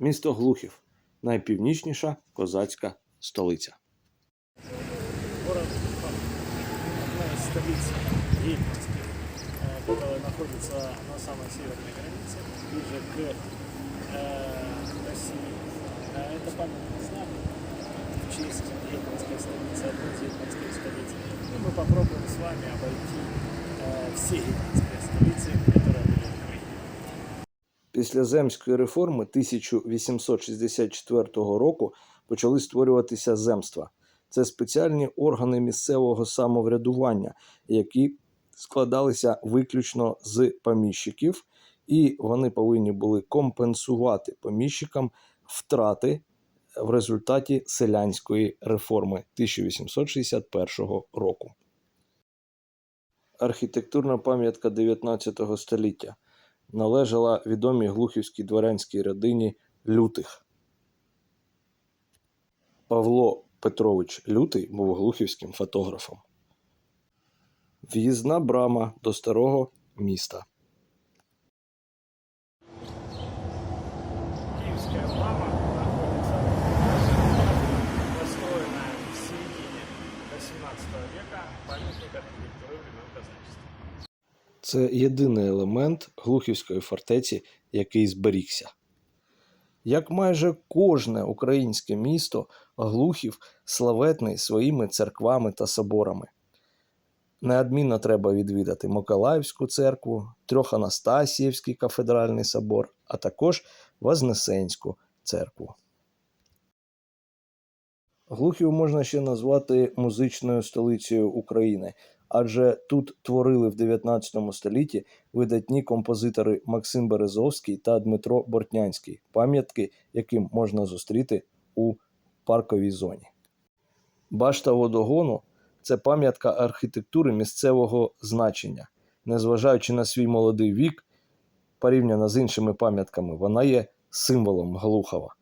Місто Глухів найпівнічніша козацька столиця. Город Глухов, одна из столиц Ельцинских, э, которая находится на самой северной границе, ближе к э, России. Э, Это памятный знак в честь Ельцинской столицы, одной из ельцинских столиц. И мы попробуем с вами обойти э, все ельцинские столицы, которые были в Украине. Після земської реформи 1864 року почали створюватися земства. Це спеціальні органи місцевого самоврядування, які складалися виключно з поміщиків, і вони повинні були компенсувати поміщикам втрати в результаті селянської реформи 1861 року. Архітектурна пам'ятка 19 століття належала відомій глухівській дворянській родині Лютих. Павло Петрович Лютий був глухівським фотографом. В'їзна брама до старого міста. Киевская брама находится построенная в середине 18 века памятник архитектуры времен казачества. Це єдиний елемент глухівської фортеці, який зберігся. Як майже кожне українське місто, Глухів славетний своїми церквами та соборами. Неодмінно треба відвідати Миколаївську церкву, Трьоханастасіївський кафедральний собор, а також Вознесенську церкву. Глухів можна ще назвати музичною столицею України, адже тут творили в 19 столітті видатні композитори Максим Березовський та Дмитро Бортнянський, пам'ятки яким можна зустріти у парковій зоні. Башта водогону це пам'ятка архітектури місцевого значення. Незважаючи на свій молодий вік, порівняно з іншими пам'ятками, вона є символом Глухова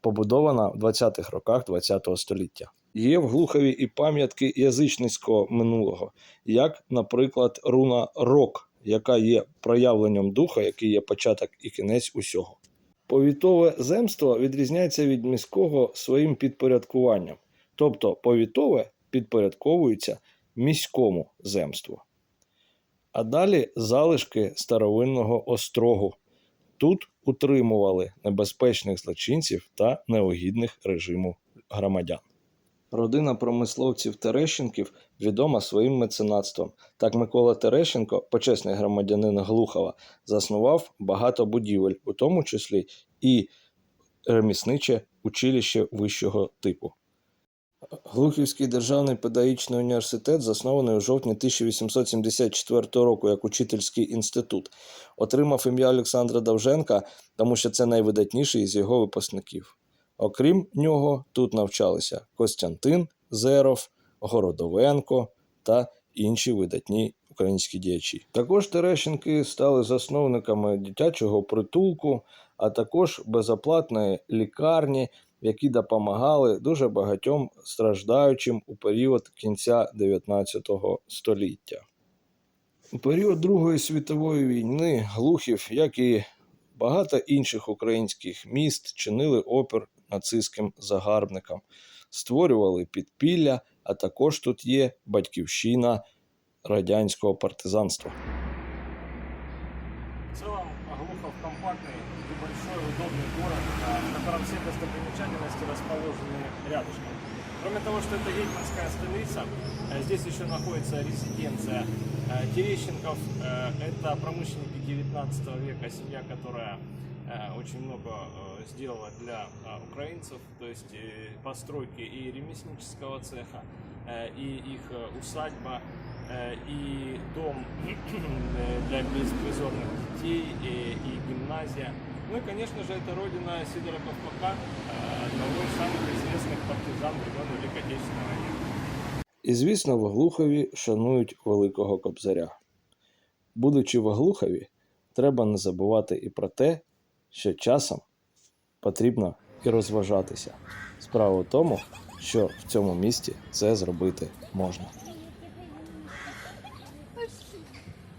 побудована в 20-х роках ХХ століття. Є в Глухові і пам'ятки язичницького минулого, як, наприклад, руна Рок, яка є проявленням духа, який є початок і кінець усього. Повітове земство відрізняється від міського своїм підпорядкуванням, тобто повітове підпорядковується міському земству. А далі залишки старовинного острогу. Тут утримували небезпечних злочинців та неугідних режиму громадян. Родина промисловців Терещенків відома своїм меценатством. Так Микола Терещенко, почесний громадянин Глухова, заснував багато будівель, у тому числі і ремісниче училище вищого типу. Глухівський державний педагогічний університет заснований у жовтні 1874 року як учительський інститут. Отримав ім'я Олександра Довженка, тому що це найвидатніший із його випускників. Окрім нього, тут навчалися Костянтин Зеров, Городовенко та інші видатні українські діячі. Також Терещенки стали засновниками дитячого притулку, а також безоплатної лікарні, які допомагали дуже багатьом страждаючим у період кінця 19 століття. У період Другої світової війни Глухів, як і багато інших українських міст, чинили опір нацистським загарбникам, створювали підпілля, а також тут є батьківщина радянського партизанства. В целом Глухов компактный, небольшой, удобный город, а, в котором все достопримечательности расположены рядышком. Кроме того, что это Ельцинская столица, э, здесь еще находится резиденция э, Терещенков. Э, Это промышленники 19 века, семья, которая э, очень много э, сделала для э, украинцев, то есть э, постройки и ремесленнического цеха, э, и их э, усадьба, э, и дом э, для беспризорных детей, и, и гимназия. Ну и, конечно же, это родина Сидора Ковпака, э, одного из самых известных партизан времен Великой Отечественной войны. І, звісно, в Глухові шанують Великого Кобзаря. Будучи в Глухові, треба не забувати і про те, що часом потрібно і розважатися. Справа в тому, що в цьому місті це зробити можна.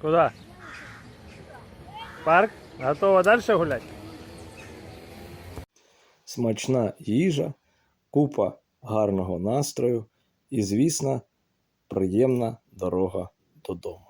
Куда? Парк? Готова дальше гулять? смачна їжа, купа гарного настрою і, звісно, приємна дорога додому.